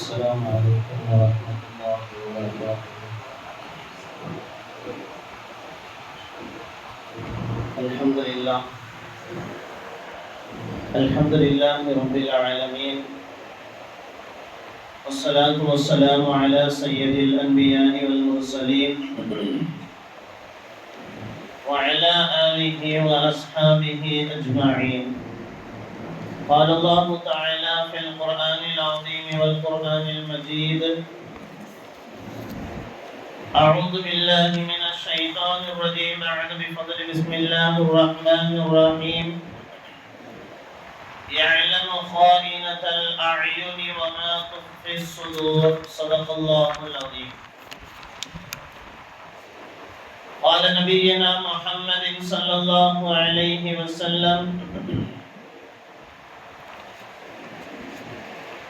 السلام عليكم ورحمة الله وبركاته. الحمد لله. الحمد لله رب العالمين. والصلاة والسلام على سيد الأنبياء والمرسلين. وعلى آله وأصحابه أجمعين. قال الله تعالى في القرآن العظيم والقرآن المجيد أعوذ بالله من الشيطان الرجيم. أعوذ بفضل بسم الله الرحمن الرحيم. يعلم خائنة الأعين وما تخفي الصدور. صدق الله العظيم. قال نبينا محمد صلى الله عليه وسلم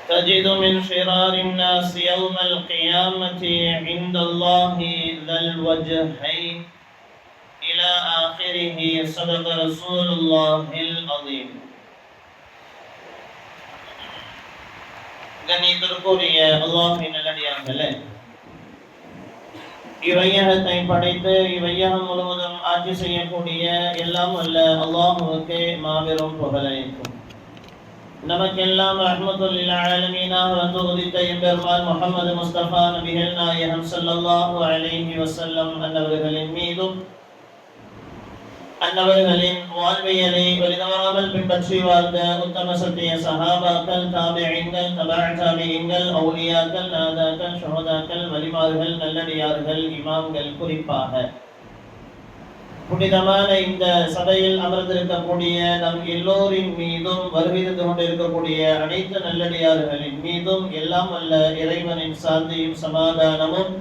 تجد من شرار الناس يوم القيامة عند الله ذا الوجهين إلى آخره صدق رسول الله العظيم கண்ணியத்திற்குரிய அல்லாஹின் நல்லடியார்களே இவையகத்தை படைத்து இவையகம் முழுவதும் ஆட்சி செய்யக்கூடிய எல்லாம் அல்ல அல்லாஹுவுக்கு மாபெரும் புகழனைக்கும் நமக்கெல்லாம் ரஹ்மத்துல்லில் ஆலமீனாக வந்து உதித்த எம்பெருமான் முகமது முஸ்தபா நபிகள் நாயகம் ஸல்லல்லாஹு அலைஹி வஸல்லம் அன்னவர்களின் மீதும் அன்னவர்களின் வாழ்வியலை வலிதவராமல் பின்பற்றி வாழ்ந்த உத்தம சத்திய சஹாபாக்கள் தாபியங்கள் தபா தாபியங்கள் அவுலியாக்கள் நாதாக்கள் ஷஹதாக்கள் வலிமார்கள் நல்லடியார்கள் இமாம்கள் குறிப்பாக புனிதமான இந்த சபையில் அமர்ந்திருக்கக்கூடிய நம் எல்லோரின் மீதும் வருகை கொண்டிருக்கக்கூடிய அனைத்து நல்லடியார்களின் மீதும் எல்லாம் அல்ல இறைவனின் சாந்தியும் சமாதானமும்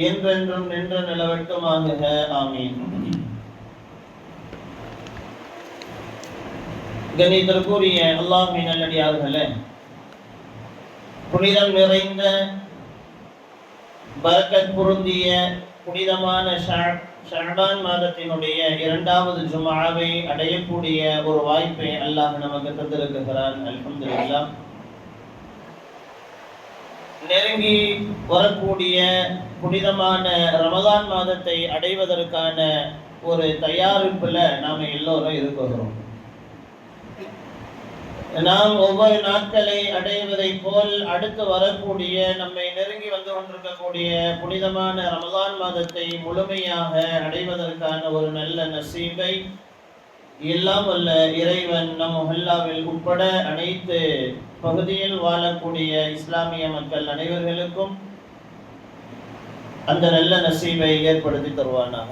என்றென்றும் நின்று நிலவட்டுமாகுக ஆமீன். கணிதற்குரிய அல்லாஹின் நல்லடியார்களே புனிதம் நிறைந்த பரக்கத் பொருந்திய புனிதமான ஷரபான் மாதத்தினுடைய இரண்டாவது ஜுமாவை அடையக்கூடிய ஒரு வாய்ப்பை அல்லாஹ் நமக்கு தந்திருக்கிறான். அல்ஹம்துலில்லாஹ் நெருங்கி வரக்கூடிய புனிதமான ரமதான் மாதத்தை அடைவதற்கான ஒரு தயாரிப்புல நாம எல்லோரும் இருக்கிறோம் நாம் ஒவ்வொரு நாட்களை அடைவதை போல் அடுத்து வரக்கூடிய நம்மை நெருங்கி வந்து கொண்டிருக்கக்கூடிய புனிதமான ரமதான் மாதத்தை முழுமையாக அடைவதற்கான ஒரு நல்ல நசீபை எல்லாம் வல்ல இறைவன் நம் மொஹல்லாவில் உட்பட அனைத்து பகுதியில் வாழக்கூடிய இஸ்லாமிய மக்கள் அனைவர்களுக்கும் அந்த நல்ல நசீபை ஏற்படுத்தி தருவானாக.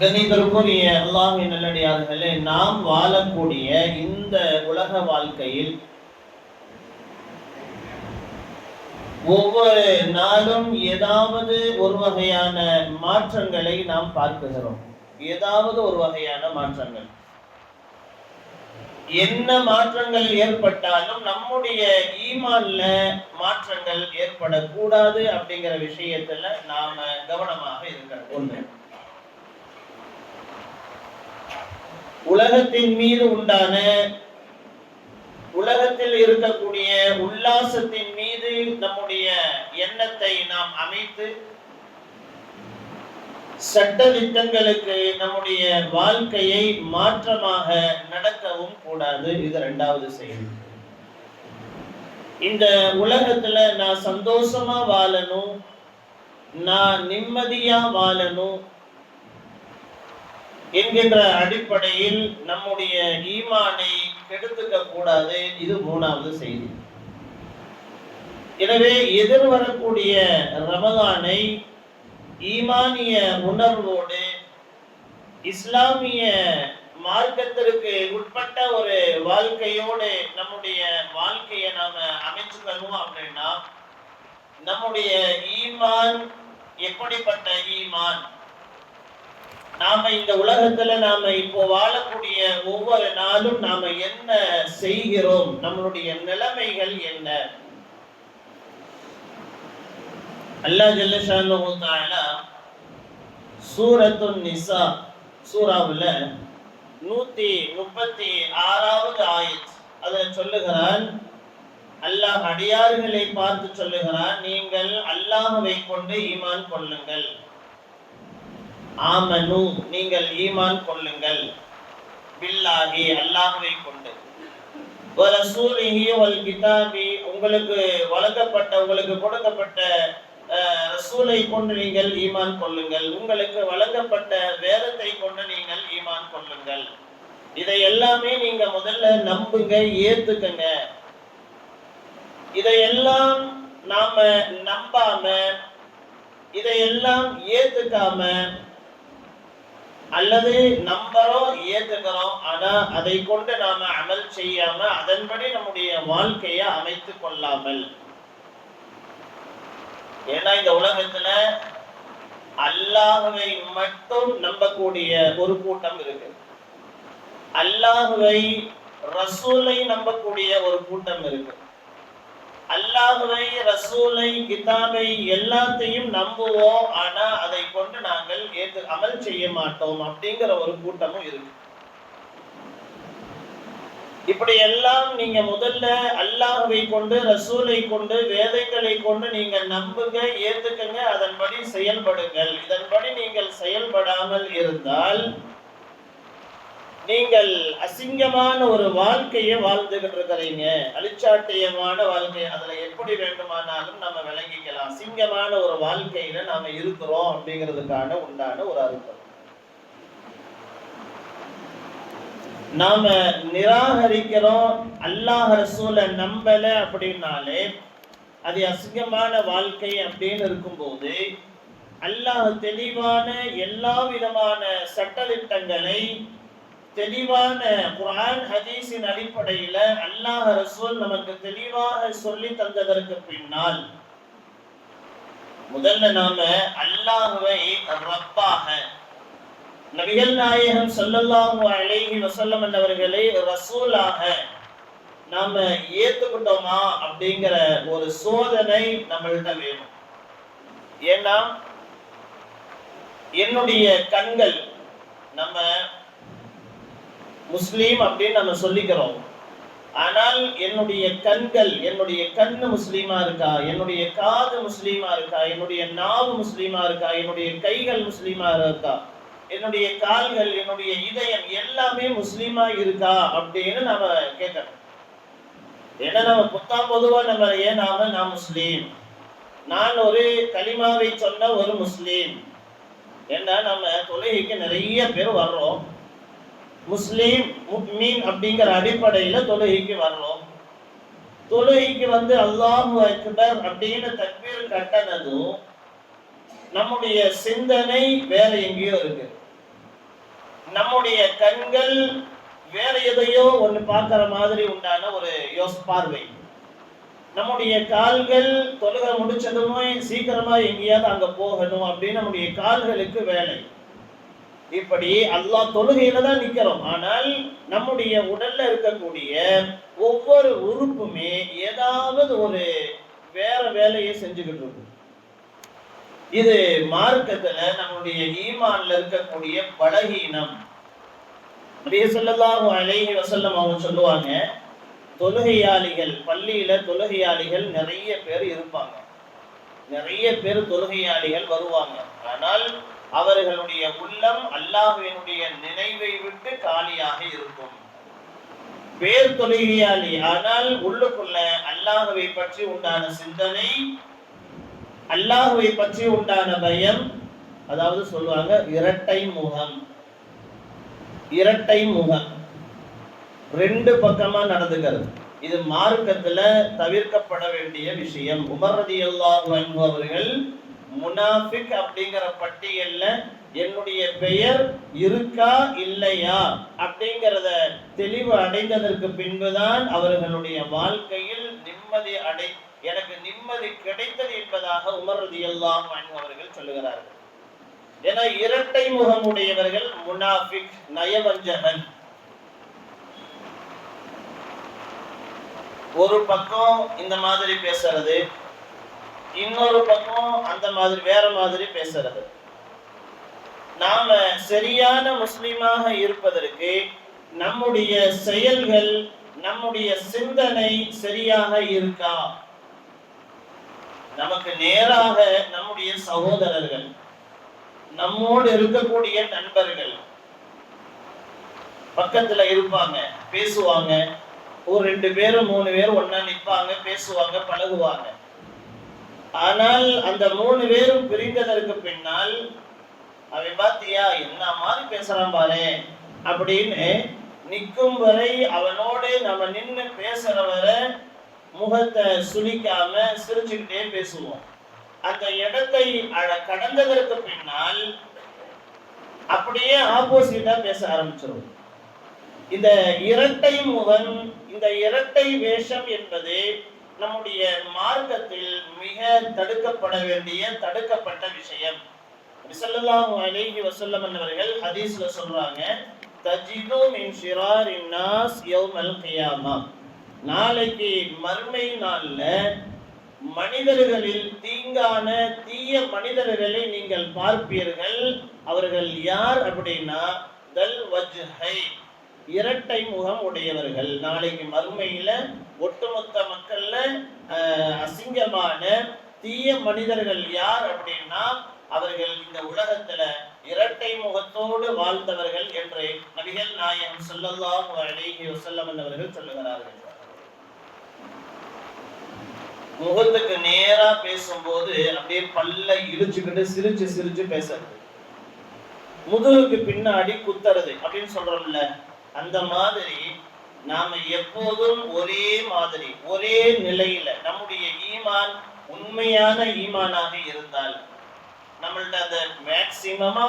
கணிதற்குரிய அல்லாஹின் நல்லடியார்களே நாம் வாழக்கூடிய இந்த உலக வாழ்க்கையில் ஒவ்வொரு நாளும் ஏதாவது ஒரு வகையான மாற்றங்களை நாம் பார்க்குகிறோம். ஏதாவது ஒரு வகையான மாற்றங்கள். என்ன மாற்றங்கள் ஏற்பட்டாலும் நம்முடைய ஈமான்ல மாற்றங்கள் ஏற்படக்கூடாது அப்படிங்கிற விஷயத்துல நாம கவனமாக இருக்கிற ஒன்று உலகத்தின் மீது உண்டான உலகத்தில் இருக்கக்கூடிய உல்லாசத்தின் மீது நம்முடைய எண்ணத்தை நாம் அமைத்து சட்ட திட்டங்களுக்கு நம்முடைய வாழ்க்கையை மாற்றமாக நடக்கவும் கூடாது. இது ரெண்டாவது செயல். இந்த உலகத்துல நான் சந்தோஷமா வாழணும் நான் நிம்மதியா வாழணும் என்கின்ற அடிப்படையில் நம்முடைய ஈமானை கெடுத்துக்க கூடாது. இது மூணாவது செய்தி. எனவே எதிர்வரக்கூடிய ரமதானை ஈமானிய உணர்வோடு இஸ்லாமிய மார்க்கத்திற்கு உட்பட்ட ஒரு வாழ்க்கையோடு நம்முடைய வாழ்க்கையை நாம அமைச்சுக்கணும் அப்படின்னா நம்முடைய ஈமான் எப்படிப்பட்ட ஈமான்? நாம இந்த உலகத்துல நாம இப்போ வாழக்கூடிய ஒவ்வொரு நாளும் நாம என்ன செய்கிறோம்? நம்மளுடைய நிலைமைகள் என்ன? அல்லாஹ் ஜல்லஷானு தஆலா சூரத்துன் நிசா சூறாவில் நூத்தி முப்பத்தி ஆறாவது ஆயிடுச்சு அதை சொல்லுகிறான் அல்லாஹ் அடியார்களை பார்த்து சொல்லுகிறான் நீங்கள் அல்லாஹவை கொண்டு ஈமான் கொள்ளுங்கள். ஆமனு நீங்கள் ஈமான் கொள்ளுங்கள். பில்லாகி அல்லாஹுவை கொண்டு. வல் கிதாபி உங்களுக்கு வழங்கப்பட்ட உங்களுக்கு கொடுக்கப்பட்ட ரசூலை கொண்டு நீங்கள் ஈமான் கொள்ளுங்கள். உங்களுக்கு வழங்கப்பட்ட வேதத்தை கொண்டு நீங்கள் ஈமான் கொள்ளுங்கள். இதை எல்லாமே நீங்க முதல்ல நம்புங்க ஏத்துக்கங்க. இதையெல்லாம் நாம நம்பாம இதையெல்லாம் ஏத்துக்காம அல்லது நம்புறோம் ஏத்துக்கிறோம் ஆனா அதை கொண்டு நாம அமல் செய்யாம அதன்படி நம்முடைய வாழ்க்கையை அமைத்துக் கொள்ளாமல். ஏன்னா இந்த உலகத்துல அல்லாஹுவை மட்டும் நம்பக்கூடிய ஒரு கூட்டம் இருக்கு. அல்லாஹுவை ரசூலை நம்பக்கூடிய ஒரு கூட்டம் இருக்கு. அல்லாஹுவை ரசூலை கிதாபை எல்லாத்தையும் நம்புவோம். ஆனா அதை கொண்டு நாங்கள் ஏற்று அமல் செய்ய மாட்டோம் அப்படிங்கிற ஒரு கூட்டமும் இருக்கு. இப்படி எல்லாம் நீங்க முதல்ல அல்லாஹுவை கொண்டு ரசூலை கொண்டு வேதைகளை கொண்டு நீங்க நம்புங்க ஏத்துக்கங்க அதன்படி செயல்படுங்கள். இதன்படி நீங்கள் செயல்படாமல் இருந்தால் நீங்கள் அசிங்கமான ஒரு வாழ்க்கையை வாழ்ந்துகிட்டு இருக்கிறீங்க அழிச்சாட்டியமான வாழ்க்கை அதுல எப்படி வேண்டுமானாலும் நம்ம விளங்கிக்கலாம். அசிங்கமான ஒரு வாழ்க்கையில நாம இருக்கிறோம் அப்படிங்கிறதுக்கான உண்டான ஒரு அர்த்தம் நாம நிராகரிக்கிறோம் அல்லாஹ் ரசூலை நம்பல அப்படின்னாலே அது அசிங்கமான வாழ்க்கை அப்படின்னு இருக்கும்போது அல்லாஹ் தெளிவான எல்லா விதமான சட்டதிட்டங்களை தெளிவான குரான் ஹதீஸின் அடிப்படையில அல்லாஹ் ரசூல் நமக்கு தெளிவாக சொல்லி தந்ததற்கு பின்னால் முதல்ல நாம அல்லாஹுவை ரப்பாக. நபிகள் நாயகம் சொல்லல்லாஹு அழகி வசல்லம் என்றவர்களை ரசூலாக நாம ஏத்துக்கிட்டோமா அப்படிங்கிற ஒரு சோதனை நம்மள்ட்ட வேணும். ஏன்னா என்னுடைய கண்கள் நம்ம முஸ்லீம் அப்படின்னு நம்ம சொல்லிக்கிறோம். ஆனால் என்னுடைய கண்கள் என்னுடைய கண்ணு முஸ்லீமா இருக்கா? என்னுடைய காது முஸ்லீமா இருக்கா? என்னுடைய நாவு முஸ்லீமா இருக்கா? என்னுடைய கைகள் முஸ்லீமா இருக்கா? என்னுடைய கால்கள் என்னுடைய இதயம் எல்லாமே முஸ்லீமா இருக்கா? அப்படின்னு நாம கேட்கணும். ஏன்னா நம்ம புத்தாம் பொதுவா நம்ம ஏன் நாம நான் முஸ்லீம்? நான் ஒரு களிமாவை சொன்ன ஒரு முஸ்லீம். ஏன்னா நம்ம தொழுகைக்கு நிறைய பேர் வர்றோம். முஸ்லீம் முக்மீன் அப்படிங்கிற அடிப்படையில தொழுகைக்கு வரணும். தொழுகைக்கு வந்து அல்லாஹு அக்பர் அப்படின்னு தக்பீர் கட்டனதும் நம்முடைய சிந்தனை வேற எங்கேயோ இருக்கு. நம்முடைய கண்கள் வேற எதையோ ஒண்ணு பார்க்கிற மாதிரி உண்டான ஒரு யோஸ் பார்வை. நம்முடைய கால்கள் தொழுகை முடிச்சதுமே சீக்கிரமா எங்கேயாவது அங்க போகணும் அப்படின்னு நம்முடைய கால்களுக்கு வேலை. இப்படி அல்லாஹ் தொழுகையில தான் நிக்கிறோம். ஆனால் நம்முடைய உடல்ல இருக்கக்கூடிய ஒவ்வொரு உறுப்புமே ஏதாவது ஒரு வேற வேலையை செஞ்சுக்கிட்டு இருக்கும். இது மார்க்கத்துல நம்முடைய ஈமான்ல இருக்கக்கூடிய பலகீனம். நபிய ஸல்லல்லாஹு அலைஹி அவங்க சொல்லுவாங்க தொழுகையாளிகள் பள்ளியில தொழுகையாளிகள் நிறைய பேர் இருப்பாங்க. நிறைய பேர் தொழுகையாளிகள் வருவாங்க. ஆனால் அவர்களுடைய உள்ளம் அல்லாஹுவினுடைய நினைவை விட்டு காலியாக இருக்கும். பேர் தொழுகையாளி ஆனால் உள்ளுக்குள்ள அல்லாஹுவை பற்றி உண்டான சிந்தனை அல்லாஹுவை பற்றி உண்டான பயம் அதாவது சொல்லுவாங்க இரட்டை முகம். இரட்டை முகம். ரெண்டு பக்கமா நடந்துக்கிறது. இது மார்க்கத்துல தவிர்க்கப்பட வேண்டிய விஷயம். உமர் ரலியல்லாஹு அவர்கள் முனாஃபிக் அப்படிங்கிற பட்டியல்ல என்னுடைய பெயர் இருக்கா இல்லையா அப்படிங்கிறத தெளிவு அடைந்ததற்கு பின்புதான் அவர்களுடைய வாழ்க்கையில் நிம்மதி அடை எனக்கு நிம்மதி கிடைத்தது என்பதாக உமர்றது எல்லாம் அவர்கள் சொல்லுகிறார்கள். ஏன்னா இரட்டை முகமுடையவர்கள் முனாஃபிக் நயவஞ்சகன். ஒரு பக்கம் இந்த மாதிரி பேசுறது இன்னொரு பக்கம் அந்த மாதிரி வேற மாதிரி பேசுறது. நாம சரியான முஸ்லீமாக இருப்பதற்கு நம்முடைய செயல்கள் நம்முடைய சிந்தனை சரியாக இருக்கா? நமக்கு நேராக நம்முடைய சகோதரர்கள் நம்மோடு இருக்கக்கூடிய நண்பர்கள் பக்கத்துல இருப்பாங்க பேசுவாங்க. ஒரு ரெண்டு பேரும் மூணு பேரும் ஒன்னா நிற்பாங்க பேசுவாங்க பழகுவாங்க. ஆனால் அந்த மூணு பேரும் பிரிந்ததற்கு பின்னால் அவன் பாத்தியா என்ன மாதிரி பேசுறான் பாரு அப்படின்னு நிற்கும் வரை அவனோட நம்ம நின்று பேசுற வரை முகத்தை சுழிக்காம சிரிச்சுக்கிட்டே பேசுவோம். அந்த இடத்தை கடந்ததற்கு பின்னால் அப்படியே ஆப்போசிட்டா பேச ஆரம்பிச்சிருவோம் இந்த இரட்டை முகன் இந்த இரட்டை வேஷம் என்பது நம்முடைய மார்க்கத்தில் மிக தடுக்கப்பட வேண்டிய தடுக்கப்பட்ட விஷயம். ரிசல்லாஹு அலைஹி வஸல்லம் அவர்கள் ஹதீஸ்ல சொல்றாங்க தஜிது மின் ஷிராரின் நாஸ் யௌமல் கியாமா. நாளைக்கு மறுமை நாள்ல மனிதர்களில் தீங்கான தீய மனிதர்களை நீங்கள் பார்ப்பீர்கள். அவர்கள் யார் அப்படின்னா தல் வஜ்ஹை இரட்டை முகம் உடையவர்கள். நாளைக்கு மறுமையில ஒட்டுமொத்த மக்கள்ல அசிங்கமான தீய மனிதர்கள் யார் அப்படின்னா அவர்கள் இந்த உலகத்துல இரட்டை முகத்தோடு வாழ்ந்தவர்கள் என்று நபிகள் நாயகம் சொல்லல்லாஹு அலைஹி அவர்கள் சொல்லுகிறார்கள். முகத்துக்கு நேரா பேசும்போது அப்படியே பல்ல இழுச்சுக்கிட்டு சிரிச்சு சிரிச்சு பேசுறது. முதுகுக்கு பின்னாடி குத்துறது அப்படின்னு சொல்றோம்ல அந்த மாதிரி நாம எப்போதும் ஒரே மாதிரி ஒரே நிலையில நம்முடைய ஈமான் உண்மையான ஈமானாக இருந்தால் நம்மள்ட்ட அந்த மேக்சிமமா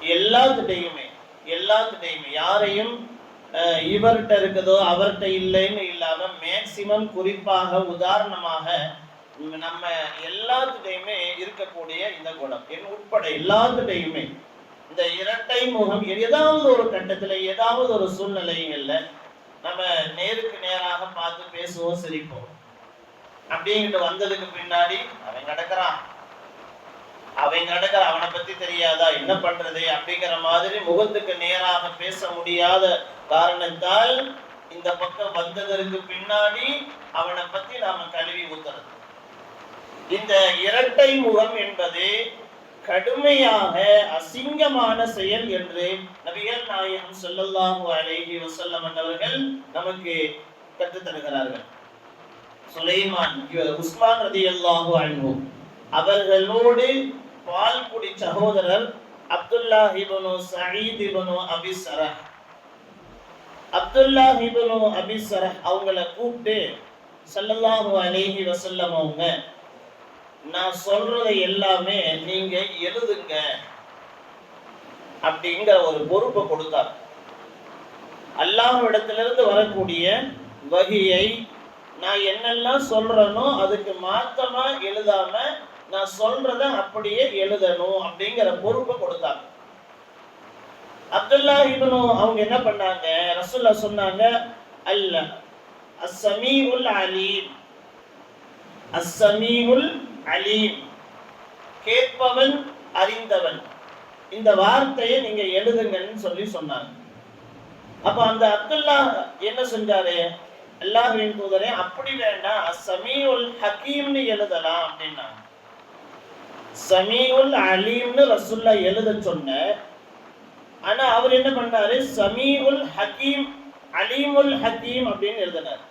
எல்லாத்துட்டையுமே எல்லாத்துட்டையுமே யாரையும் இவர்கிட்ட இருக்குதோ அவர்கிட்ட இல்லைன்னு இல்லாம மேக்சிமம் குறிப்பாக உதாரணமாக நம்ம எல்லாத்துட்டையுமே இருக்கக்கூடிய இந்த குணம். என் உட்பட எல்லாத்துட்டையுமே இந்த இரட்டை முகம் ஏதாவது ஒரு கட்டத்துல ஏதாவது ஒரு சூழ்நிலைகள்ல நம்ம நேருக்கு நேராக பார்த்து பேசுவோம் சிரிப்போம். அப்படிங்கிட்டு வந்ததுக்கு பின்னாடி அவன் நடக்கிறான் அவன் நடக்கிற அவனை பத்தி தெரியாதா? என்ன பண்றது? அப்படிங்கிற மாதிரி முகத்துக்கு நேராக பேச முடியாத காரணத்தால் இந்த பக்கம் வந்ததற்கு பின்னாடி அவனை பத்தி நாம கழுவி ஊத்துறது. இந்த இரட்டை முகம் என்பது கடுமையாக அசிங்கமான செயல் என்று நபிகள் நாயகம் சொல்லல்லாஹு அலைஹி வசல்லம் அவர்கள் நமக்கு கற்றுத் தருகிறார்கள். சுலைமான் உஸ்மான் ரதி அல்லாஹு அன்பு அவர்களோடு பால்குடி சகோதரர் Abdullah ibn Saeed ibn Abi Sarh Abdullah ibn Abi Sarh அவங்கள கூப்பிட்டு சல்லல்லாஹு அலைஹி வசல்லம் அவங்க நான் சொல்றதை எல்லாமே நீங்க எழுதுங்க அப்படிங்கிற ஒரு பொறுப்பை கொடுத்தார். அல்லாஹ்விடத்திலிருந்து வரக்கூடிய வகையை நான் என்னெல்லாம் சொல்றேனோ அதுக்கு மாத்தமா எழுதாம நான் சொல்றத அப்படியே எழுதணும் அப்படிங்கிற பொறுப்பை கொடுத்தாங்க அப்துல்லா இவனும் அவங்க என்ன பண்ணாங்க? ரசுல்லா சொன்னாங்க அல்ல அஸ்ஸமீஉல் அலீம். அஸ்ஸமீஉல் அலீம். கேட்பவன் அறிந்தவன். இந்த வார்த்தையை நீங்க எழுதுங்கன்னு சொல்லி சொன்னாங்க. அப்ப அந்த அப்துல்லா என்ன செஞ்சாரு? அல்லாஹின் தூதரே அப்படி வேண்டாம் சமீஉல் ஹக்கீம்னு எழுதலாம் அப்படின்னா சமீஉல் அலீம்னு ரசுல்லா எழுத சொன்ன ஆனா அவர் என்ன பண்ணாரு? சமீஉல் ஹக்கீம் அலீமுல் ஹக்கீம் அப்படின்னு எழுதினார்.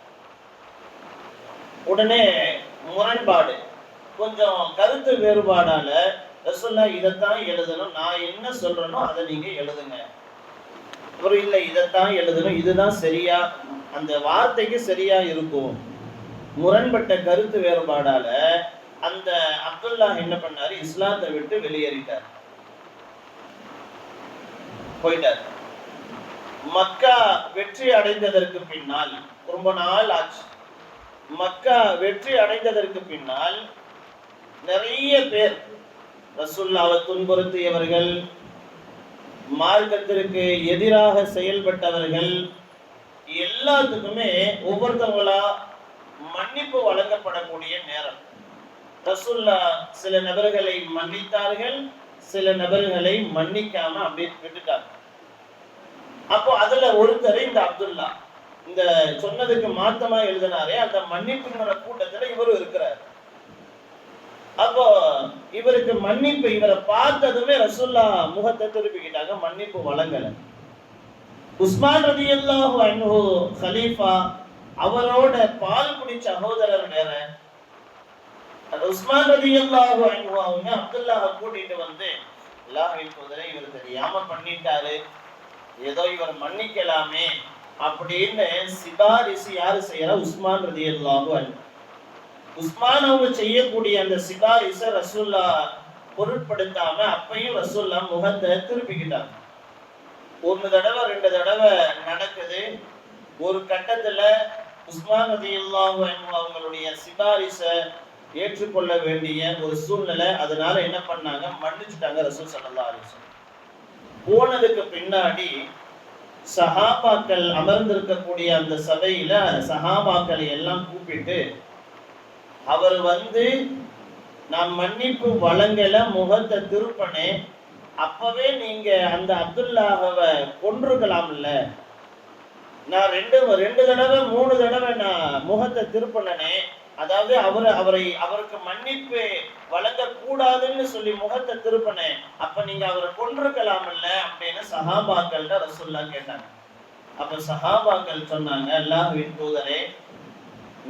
உடனே முரண்பாடு. கொஞ்சம் கருத்து வேறுபாடால ரசுல்லா இதைத்தான் எழுதணும். நான் என்ன சொல்றேனோ அதை நீங்க எழுதுங்க. ஒரு இல்லை இதைத்தான் எழுதணும். இதுதான் சரியா? அந்த வார்த்தைக்கு சரியா இருக்கும். முரண்பட்ட கருத்து வேறுபாடால அந்த அப்துல்லா என்ன பண்ணாரு? இஸ்லாத்தை விட்டு வெளியேறிட்டார். போயிட்டார். மக்கா வெற்றி அடைந்ததற்கு பின்னால் ரொம்ப நாள் ஆச்சு. மக்கா வெற்றி அடைந்ததற்கு பின்னால் நிறைய பேர் ரசுல்லாவை துன்புறுத்தியவர்கள் மார்க்கத்திற்கு எதிராக செயல்பட்டவர்கள் எல்லாத்துக்குமே ஒவ்வொருத்தவங்களா மன்னிப்பு வழங்கப்படக்கூடிய நேரம். ரசுல்லா சில நபர்களை மன்னித்தார்கள் சில நபர்களை மன்னிக்காம அப்படியே விட்டுட்டாங்க. அப்போ அதுல ஒருத்தர் இந்த அப்துல்லா இந்த சொன்னதுக்கு மாத்தமா எழுதினாரே அந்த மன்னிப்புங்கிற கூட்டத்துல இவரும் இருக்கிறார். அப்போ இவருக்கு மன்னிப்பு இவரை பார்த்ததுமே ரசுல்லா முகத்தை திருப்பிக்கிட்டாங்க மன்னிப்பு வழங்கல. உஸ்மான் ரதி அல்லாஹு அன்ஹு ஹலீஃபா அவரோட பால் குடி சகோதரர் வேற. உஸ்மான் ரதி அல்லாஹு அன்ஹு அவங்க அப்துல்லாஹ கூட்டிட்டு வந்து அல்லாஹின் குதிரை இவர் தெரியாம பண்ணிட்டாரு. ஏதோ இவர் மன்னிக்கலாமே அப்படின்னு சிபாரிசு யாரு செய்யறா? உஸ்மான் ரதி அல்லாஹு அன்ஹு. உஸ்மானவு செய்யக்கூடிய அந்த சிபாரிச ரசூல்லா பொருட்படுத்தாம அப்பையும் ரசூல்லா முகத்தை திருப்பிக்கிட்டாங்க. ஒரு தடவை ரெண்டு தடவை நடக்குது. ஒரு கட்டத்துல உஸ்மான் ரதியுல்லாஹு அவங்களுடைய சிபாரிச ஏற்றுக்கொள்ள வேண்டிய ஒரு சூழ்நிலை அதனால என்ன பண்ணாங்க? மன்னிச்சுட்டாங்க ரசூல் சல்லா அலைஹி போனதுக்கு பின்னாடி சஹாபாக்கள் அமர்ந்திருக்கக்கூடிய அந்த சபையில சஹாபாக்களை எல்லாம் கூப்பிட்டு அவர் வந்து நான் மன்னிப்பு வழங்கல முகத்தை திருப்பனே அப்பவே நீங்க அந்த அப்துல்லாஹவை கொன்றுக்கலாம்ல. நான் ரெண்டு ரெண்டு தடவை மூணு தடவை நான் முகத்தை திருப்பினனே. அதாவது அவரை அவரை அவருக்கு மன்னிப்பு வழங்க கூடாதுன்னு சொல்லி முகத்தை திருப்பினேன். அப்ப நீங்க அவரை கொன்றுக்கலாம்ல அப்படின்னு சஹாபாக்கள்கிட்ட ரசுல்லா கேட்டாங்க. அப்ப சஹாபாக்கள் சொன்னாங்க அல்லாஹ்வின் தூதரே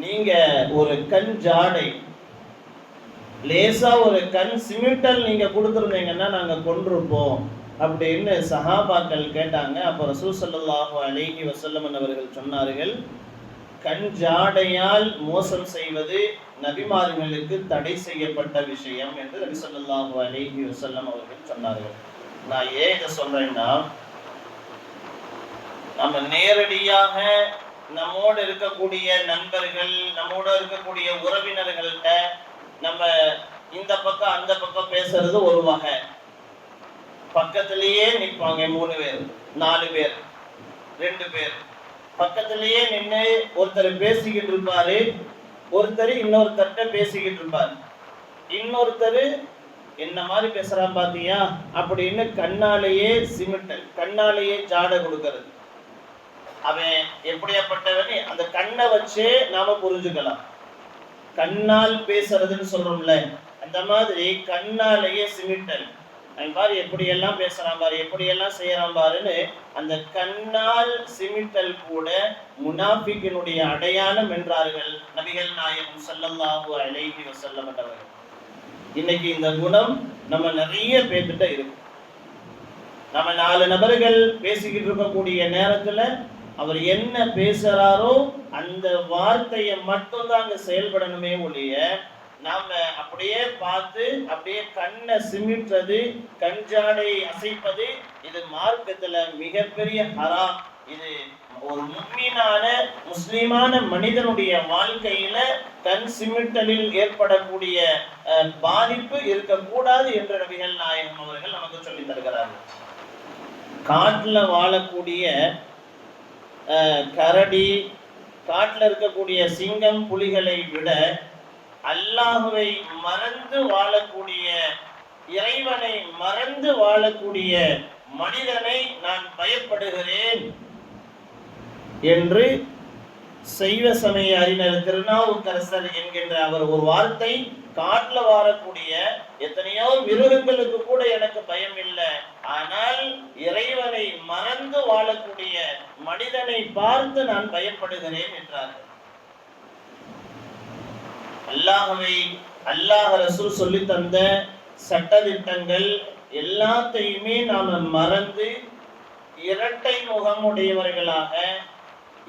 நீங்க ஒரு கண் ஜாடை லேசா ஒரு கண் சிமிட்டல் நீங்க கொடுத்துருந்தீங்கன்னா நாங்க கொண்டிருப்போம் அப்படின்னு சஹாபாக்கள் கேட்டாங்க. அப்ப ரசூல் ஸல்லல்லாஹு அலைஹி அவர்கள் சொன்னார்கள் கண் ஜாடையால் மோசம் செய்வது நபிமார்களுக்கு தடை செய்யப்பட்ட விஷயம் என்று நபி ஸல்லல்லாஹு அலைஹி அவர்கள் சொன்னார்கள். நான் ஏன் இதை சொல்றேன்னா நம்ம நேரடியாக நம்மோடு இருக்கக்கூடிய நண்பர்கள் நம்மோட இருக்கக்கூடிய உறவினர்கள்ட்ட நம்ம இந்த பக்கம் அந்த பக்கம் பேசுறது ஒரு வகை. பக்கத்திலேயே நிற்பாங்க மூணு பேர் நாலு பேர் ரெண்டு பேர். பக்கத்திலேயே நின்று ஒருத்தர் பேசிக்கிட்டு இருப்பாரு ஒருத்தர் இன்னொருத்தர்கிட்ட பேசிக்கிட்டு இருப்பார். இன்னொருத்தர் என்ன மாதிரி பேசுறான் பாத்தியா? அப்படின்னு கண்ணாலேயே சிமிட்டல் கண்ணாலேயே ஜாடை கொடுக்கறது. அவன் எப்படியாப்பட்டவனே? அந்த கண்ணை வச்சே நாம புரிஞ்சுக்கலாம். கண்ணால் பேசுறதுன்னு சொல்றோம்ல அந்த மாதிரி கண்ணாலேயே சிமிட்டல். அவன் பாரு எப்படியெல்லாம் பேசுறான் பாரு எப்படியெல்லாம் செய்யறான் பாருன்னு அந்த கண்ணால் சிமிட்டல் கூட முனாஃபிக்கினுடைய அடையாளம் என்றார்கள் நபிகள் நாயகம் ஸல்லல்லாஹு அலைஹி வஸல்லம் அவர்கள். இன்னைக்கு இந்த குணம் நம்ம நிறைய பேர்கிட்ட இருக்கு. நம்ம நாலு நபர்கள் பேசிக்கிட்டு இருக்கக்கூடிய நேரத்துல அவர் என்ன பேசுறாரோ அந்த வார்த்தையை மட்டும் தான் அங்க செயல்படணுமே ஒழிய நாம அப்படியே பார்த்து அப்படியே கண்ணை சிமிட்டுறது கஞ்சாடை அசைப்பது இது மார்க்கத்துல மிகப்பெரிய ஹராம். இது ஒரு முக்மீனான முஸ்லிமான மனிதனுடைய வாழ்க்கையில கண் சிமிட்டலில் ஏற்படக்கூடிய பாதிப்பு இருக்கக்கூடாது என்று நபிகள் நாயகம் அவர்கள் நமக்கு சொல்லித் தருகிறார்கள். காட்டுல வாழக்கூடிய கரடி காட்டில் இருக்கக்கூடிய சிங்கம் புலிகளை விட அல்லாஹுவை மறந்து வாழக்கூடிய இறைவனை மறந்து வாழக்கூடிய மனிதனை நான் பயப்படுகிறேன் என்று செய்வ சமய அறிஞர் திருநாவுக்கரசர் என்கின்ற அவர் ஒரு வார்த்தை காட்டுல வாழக்கூடிய எத்தனையோ மிருகங்களுக்கு கூட எனக்கு பயம் இல்லை. ஆனால் இறைவனை மறந்து வாழக்கூடிய மனிதனை பார்த்து நான் பயப்படுகிறேன் என்றார்கள். அல்லாஹவை அல்லாஹ் ரசூல் சொல்லி தந்த சட்டதிட்டங்கள் எல்லாத்தையுமே நாம மறந்து இரட்டை முகமுடையவர்களாக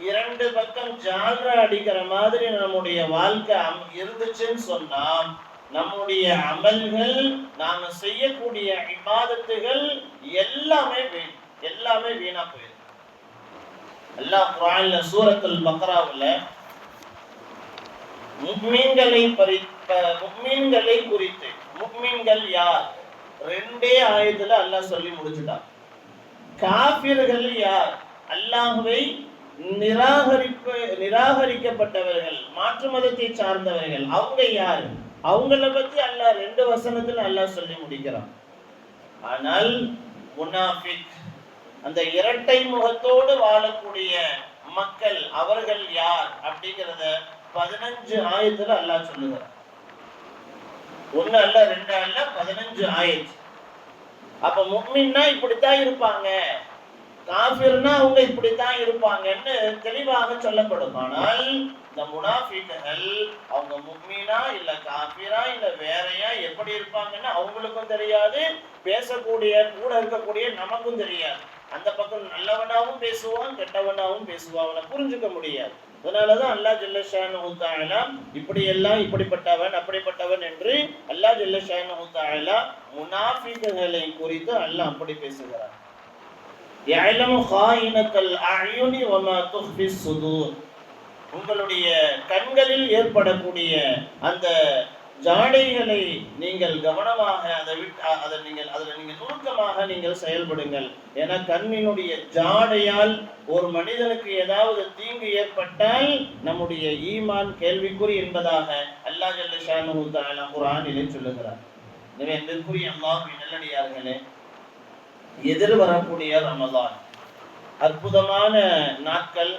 இரண்டு பக்கம் ஜால்ரா அடிக்கிற மாதிரி நம்முடைய வாழ்க்கை அம்- இருந்துச்சுன்னு சொன்னா நம்முடைய அமல்கள் நாம செய்யக்கூடிய இபாதத்துகள் எல்லாமே வீண் எல்லாமே வீணா போயிடும் எல்லா குர்ஆன்ல சூரத்தில் பக்ராவில் முக்மீன்களை பறித்த முக்மீன்களை குறித்து முக்மீன்கள் யார்? ரெண்டே ஆயத்துல அல்லாஹ் சொல்லி முடிச்சுட்டான். காபிர்கள் யார்? அல்லாஹுவை நிராகரிப்பு நிராகரிக்கப்பட்டவர்கள் மாற்று மதத்தை சார்ந்தவர்கள் அவங்க யார்? அவங்கள பத்தி அல்லாஹ் ரெண்டு வசனத்துல அல்லாஹ் சொல்லி முடிக்கிறான். ஆனால் முனாஃபிக் அந்த இரட்டை முகத்தோடு வாழக்கூடிய மக்கள் அவர்கள் யார் அப்படிங்கிறத பதினஞ்சு ஆயத்துல அல்லாஹ் சொல்லுகிறார் ஒண்ணு அல்ல ரெண்டு அல்ல பதினஞ்சு ஆயத்து. அப்ப முக்மின்னா இப்படித்தான் இருப்பாங்க. காஃபிர்னா அவங்க இப்படித்தான் இருப்பாங்கன்னு தெளிவாக சொல்லப்படும். ஆனால் இந்த முனாஃபிகள் அவங்க முக்மீனா இல்ல காஃபிரா இல்ல வேறையா எப்படி இருப்பாங்கன்னு அவங்களுக்கும் தெரியாது பேசக்கூடிய கூட இருக்கக்கூடிய நமக்கும் தெரியாது. அந்த பக்கம் நல்லவனாவும் பேசுவான் கெட்டவனாவும் பேசுவான். அவனை புரிஞ்சுக்க முடியாது. அதனாலதான் அல்லாஹ் ஜல்லஷானு தாலா இப்படி எல்லாம் இப்படிப்பட்டவன் அப்படிப்பட்டவன் என்று அல்லாஹ் ஜல்லஷானு தாலா முனாஃபிக்குகளை குறித்து அல்லாஹ் அப்படி பேசுகிறான். உங்களுடைய கண்களில் ஏற்படக்கூடிய அந்த ஜாடைகளை நீங்கள் கவனமாக அதை விட்டு அதை நீங்கள் அதில் நீங்கள் நுணுக்கமாக நீங்கள் செயல்படுங்கள். ஏன்னா கண்ணினுடைய ஜாடையால் ஒரு மனிதனுக்கு ஏதாவது தீங்கு ஏற்பட்டால் நம்முடைய ஈமான் கேள்விக்குறி என்பதாக அல்லாஹ் ஜல்ல ஷானு தஆலா குர்ஆனிலே சொல்லுகிறார். எனவே அன்பிற்குரிய அல்லாஹ்வின் நல்லடியார்களே எதிர் வரக்கூடிய ரமதான். அற்புதமான நாட்கள்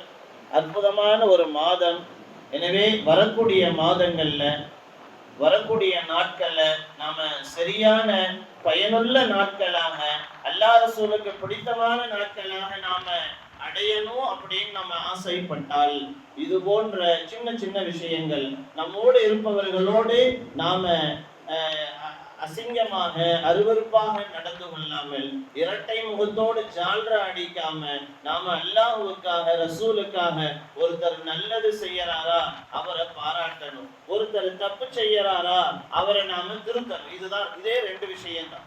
அற்புதமான ஒரு மாதம். எனவே வரக்கூடிய மாதங்கள்ல வரக்கூடிய நாட்கள்ல நாம சரியான பயனுள்ள நாட்களாக அல்லாஹ் ரசூலுக்கு பிடித்தமான நாட்களாக நாம அடையணும் அப்படின்னு நம்ம ஆசைப்பட்டால் இது போன்ற சின்ன சின்ன விஷயங்கள் நம்மோடு இருப்பவர்களோடு நாம அஹ், அசிங்கமாக அருவருப்பாக நடந்து கொள்ளாமல் இரட்டை முகத்தோடு ஜால்ரா அடிக்காம நாம அல்லாஹ்வுக்காக ரசூலுக்காக ஒருத்தர் நல்லது செய்யறாரா? அவரை பாராட்டணும். ஒருத்தர் தப்பு செய்யறாரா? அவரை நாம திருத்தணும். இதுதான் இதே ரெண்டு விஷயம்தான்.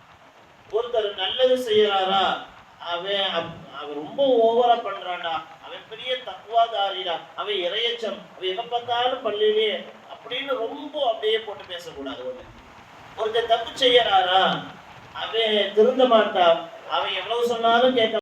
ஒருத்தர் நல்லது செய்யறாரா? அவன் அப்- அவன் ரொம்ப ஓவரா பண்றான்டா. அவன் பெரிய தக்குவாதாரிடா. அவன் இறையச்சம் அவன் எங்க பார்த்தாலும் பள்ளியிலேயே அப்படின்னு ரொம்ப அப்படியே போட்டு பேசக்கூடாது ஒண்ணு. ஒருத்தர் தப்பு செய்யறாரா? அவன் திருந்த மாட்டான். அவன் எவ்வளவு சொன்னாலும் கேட்க